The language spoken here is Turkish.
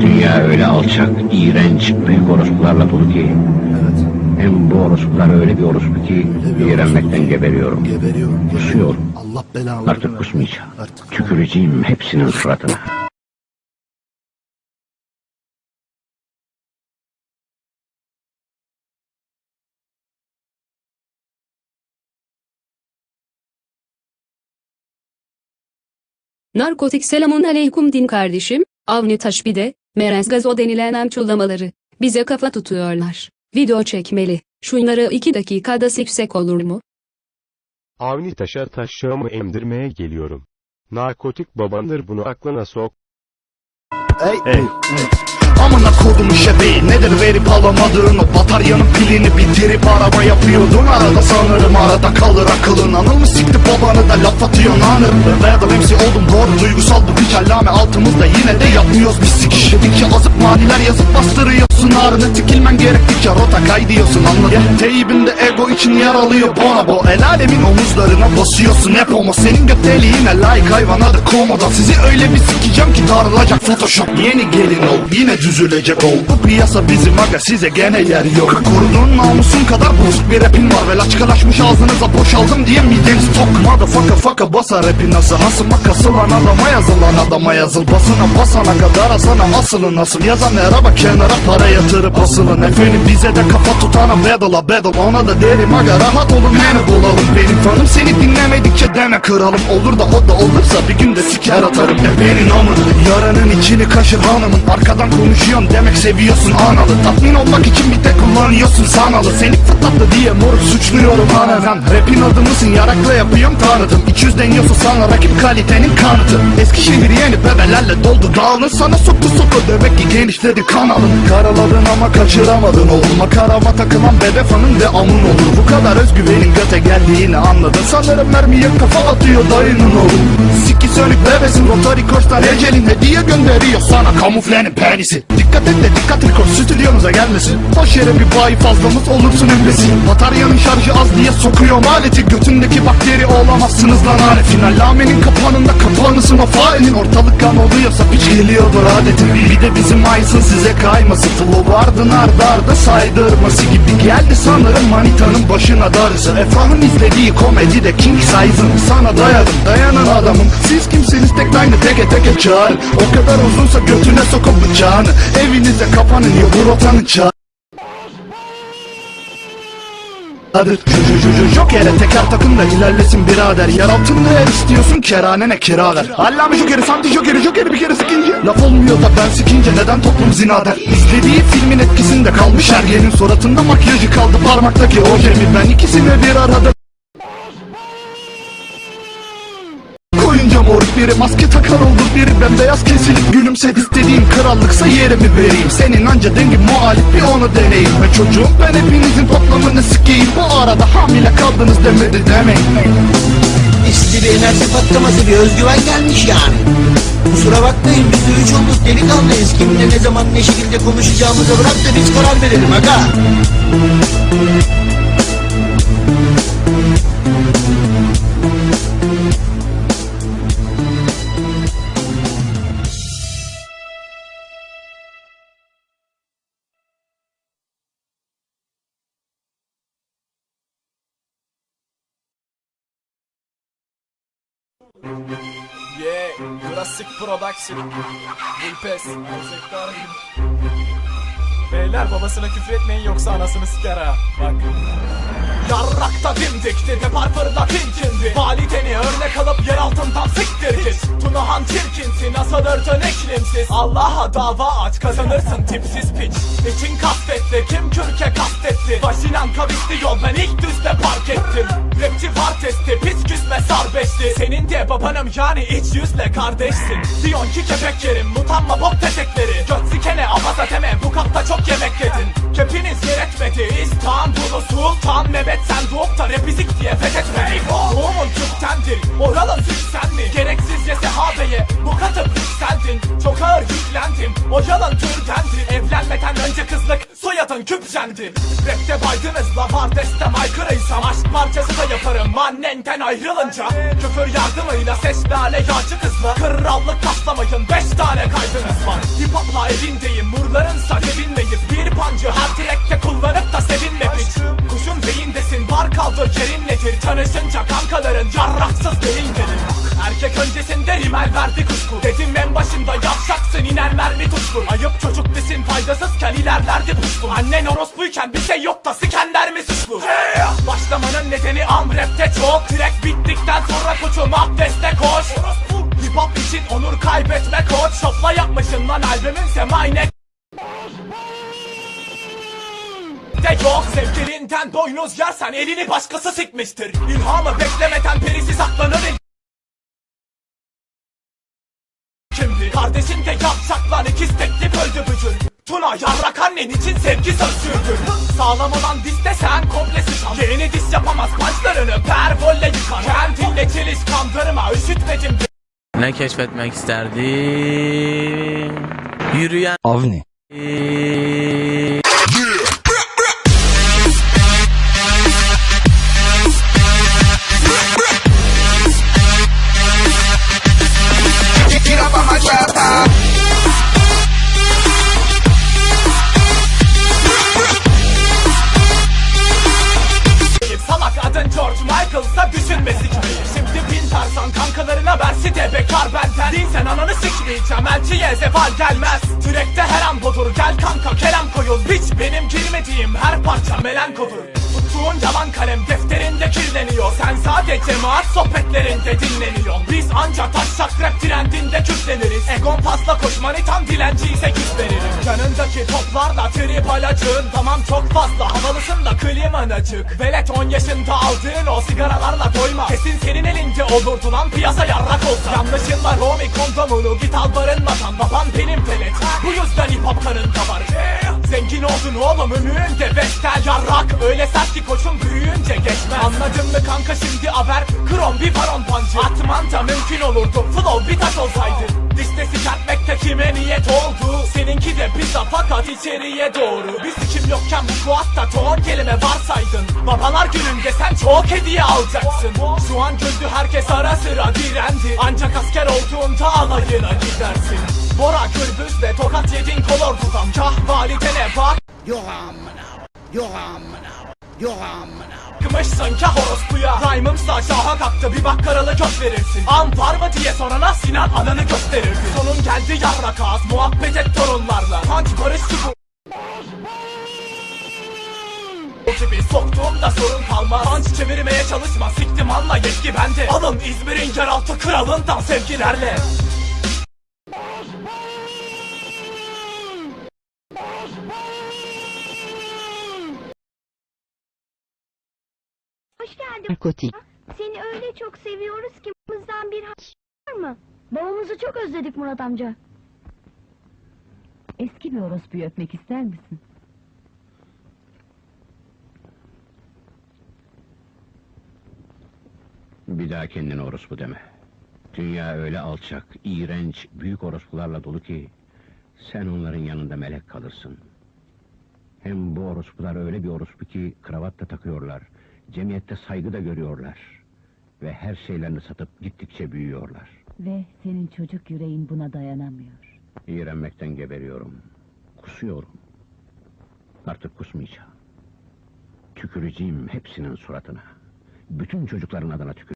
Dünya öyle alçak, iğrenç, büyük orospularla dolu ki Evet. hem bu orospular öyle bir orospu ki iğrenmekten geberiyorum. Geberiyorum. Kusuyorum. Allah belanı Artık kusmayacağım. Artık Tüküreceğim hepsinin suratına. Narkotik selamun aleyküm din kardeşim, Avni Taşbide, Merens Gazo denilen emçullamaları, bize kafa tutuyorlar. Video çekmeli, şunları iki dakikada siksek olur mu? Avni taşa taşağımı emdirmeye geliyorum. Narkotik babandır bunu aklına sok. Ey, ey, ey. Amına kodum şebeği nedir verip alamadığın o bataryanın pilini bitirip araba yapıyordun? Arada sanırım arada kalır akılın. Anıl mı sikti babanı da laf atıyorsun? Anırım Veya MC oldum. Doğru duygusaldım hiç allame altımızda yine de yapmıyoruz biz. Sikiş Dedikçe azıp maniler yazıp bastırıyorsun ağrını tikilmen gerektikçe rota kaydıyorsun anladın? Teybinde ego için yer alıyor bonobo El alemin omuzlarına basıyorsun hep homo Senin göt deliğine layık hayvan adı komodo Sizi öyle bir sikeceğim ki darılacak photoshop. Yeni gelin ol yine düzülecek ol. Bu piyasa bizim aga size gene yer yok. Koruduğun namusun kadar bozuk bir rapin var. Ve laçkalaşmış ağzınıza boşaldım diye mideniz tok. Motherfucker fucker basar rapi nasıl? Hasıma kasılan adama yazılan adama yazıl. Basına basana kadar asana asılın asıl. Yazan araba kenara para yatırıp asılın Efendim bize de kafa tutana battle'a battle Ona da derim aga rahat olun beni bulalım Benim fanım seni dinlemedikçe deme kralım Olur da o da olursa bir günde siker atarım. Bebeğinin amını Yaranın içini kaşır hanımın. Arkadan konuşuyorsun demek seviyorsun analı. Tatmin olmak için bir tek kullanıyorsun sanalı. Seni fıtlattı diye moruk suçluyorum anadan Rapin adı mısın? Yarakla yapıyorum tanıtım 200 deniyorsa sana rakip kalitenin kanıtı. Eskişehir yeni bebelerle doldu dağılın Sana soktu soktu demek ki genişledi kanalın Karaladın ama kaçıramadın oğlum. Makarama takılan bebe fanın de amın olur. Bu kadar özgüvenin göte geldiğini anladın Sanırım mermiye kafa atıyor dayının oğlum Siki sönük bebesin rotary koçtan ecelinde diye gönderiyor sana. Kamuflenin penisi. Dikkat et de dikkat rekord stüdyonuza gelmesin. Boş yere bir bayi fazlamız olursun emresi Bataryanın şarjı az diye sokuyor aleti Götündeki bakteri olamazsınız lan hale Final. Lamenin kapanında kapanısın o failin. Ortalık kan oluyorsa piç geliyordur adetin. Bir de bizim aysın size kayması Flow ardın arda arda saydırması gibi Geldi sanırım manitanın başına darısı. Efrah'ın izlediği komedide king size'ın Sana dayadım dayanan adamım. Siz kimsiniz tek aynı teke teke çağırın O kadar uzunsa götüne sokup bıçağını Evinize kapanın ya bu rotanın çağı Adı Joker'e teker takımla ilerlesin birader. Yer altında yer istiyorsun kerhanene kira ver Allame Joker'i santi Joker'i Joker'i bir kere sıkınca Laf olmuyor da ben sıkınca neden toplum zinader? İzlediği filmin etkisinde kalmış ergenin suratında makyajı kaldı. Parmaktaki ojemi Ben ikisini bir arada biri maske takar oldu biri bembeyaz kesilip gülümsedi istediğim krallıksa yerimi vereyim Senin anca dengin muhalif bir onu deneyim Ve çocuğum ben hepinizin toplamını sikeyim Bu arada hamile kaldınız demedi demeyin Size bir enerji patlaması bir özgüven gelmiş yani. Kusura bakmayın biz de üç olduk delikanlıyız. Kimle ne zaman ne şekilde konuşacağımıza bırak da biz karar verelim aga. Yeah, Jurassic Production. Vulpes. Sektar Beyler babasına küfür etmeyin yoksa anasını siker ha. Bak. Yarrakta dimdik dedi parpırda tinkindi Valideni örnek alıp yer altından siktir git Tunahan çirkinsin asılırdın iklimsiz Allah'a dava aç kazanırsın tipsiz piç. İçin kastetti kim kürke kastetti? Vasilan kavisti yol ben ilk düzde park ettim. Rapçi var testi pis küsme sar beşli Senin de babanım yani iç yüzle kardeşsin. Diyon ki kepek yerim mutanma bok tetekleri. Göt sikene abaza deme bu kapta çok yemek yedin. Kepiniz yeretmedi İstanbul'u sultan Mehmet sen doğup da repizik diye fethetmedin. Doğumun Türk'tendir oralın Türk sen mi Gereksizce sehabeye bu katı yükseldin Çok ağır yüklendim. O yalan türdendir Evlenmeden önce kızlık soy soyadın küpsendi Rapte baydınızla var destem aykırıysam Aşk parçası da yaparım annenden ayrılınca. Küfür yardımıyla ses lale yağcı kızla. Krallık taslamayın beş tane kaydınız var. Hip hopla evindeyim rimel verdi kuşku. Dedim en başında yavşaksın iner mermi tutku. Ayıp çocuk desin faydasızken ilerlerdi puşku Annen orospuyken bir şey yok da sikenler mi suçlu? Başlamanın nedeni am rapte çok. Track bittikten sonra koçum abdeste koş. Hip hop için onur kaybetme koç. Şopla yapmışın lan albümün semayne de yok Sevgilinden boynuz yersen elini başkası sikmiştir. İlhamı beklemeden perisi saklanır yapacak lan ikiz teklif öldü bücür Tuna yarrak annen için sevgi sözcüğüdür Sağlam olan dizde sen komple sıçan. Yeğeni diz yapamaz pançlarını pervolle yıkar Kendinle çeliş kandırma üşütmedim. Ne keşfetmek isterdim? Yürüyen Avni. Elçiye zeval gelmez. Türekte her an budur gel kanka kelam koyul Biç benim girmediğim her parça melankodur. Tuttuğun yalan kalem defterinde kirleniyor. Sen sadece maat sohbetlerinde dinleniyorsun. Biz anca taşak rap Yanındaki toplarla trip alacığın Tamam çok fazla havalısın da kliman açık. Velet 10 yaşında aldığın o sigaralarla doyma. Kesin senin elinde olurdu lan piyasa yarrak olsa. Yanlışınla Romi kondomunu git al barınmadan Baban benim velet. Bu yüzden hip hop kanın kabarır Zengin oldun oğlum ömründe vestel Yarrak. Öyle sert ki koçun büyüyünce geçmez. Anladın mı kanka şimdi haber? Krom bir baron pancı. Atman da mümkün olurdu Flow bir taş olsaydı. Listesi kertmekte kime niyet oldu Seninki de pizza fakat içeriye doğru. Biz kim yokken bu kuatta ton kelime varsaydın. Babalar gününde sen çok hediye alacaksın. Şu an güldü herkes ara sıra direndi. Ancak asker olduğunda alayına gidersin. Bora gürbüzle tokat yedin kolordudan Kah validene bak. Yok amına. Yok amına. Yok amına. Kımışsın kah orospuya Rhyme'ımsa şaha kalktı bir bak karalı kök verirsin. An var mı diye sorana Sinan ananı gösterirdi Sonun geldi yarrak ağız muhabbet et torunlarla. Punch barışçı bu gibi soktuğumda sorun kalmaz. Punch çevirmeye çalışma siktim anla yetki bende. Alın İzmir'in yeraltı kralından sevgilerle Hoş geldin. Narkotik. Seni öyle çok seviyoruz ki babamızdan bir haber var mı? Babamızı çok özledik Murat amca. Eski bir orospuyu öpmek ister misin? Bir daha kendine orospu deme. Dünya öyle alçak, iğrenç, büyük orospularla dolu ki... ...sen onların yanında melek kalırsın. Hem bu orospular öyle bir orospu ki kravat da takıyorlar. Cemiyette saygı da görüyorlar. Ve her şeylerini satıp gittikçe büyüyorlar. Ve senin çocuk yüreğin buna dayanamıyor. İğrenmekten geberiyorum. Kusuyorum. Artık kusmayacağım. Tüküreceğim hepsinin suratına. Bütün çocukların adına tükür.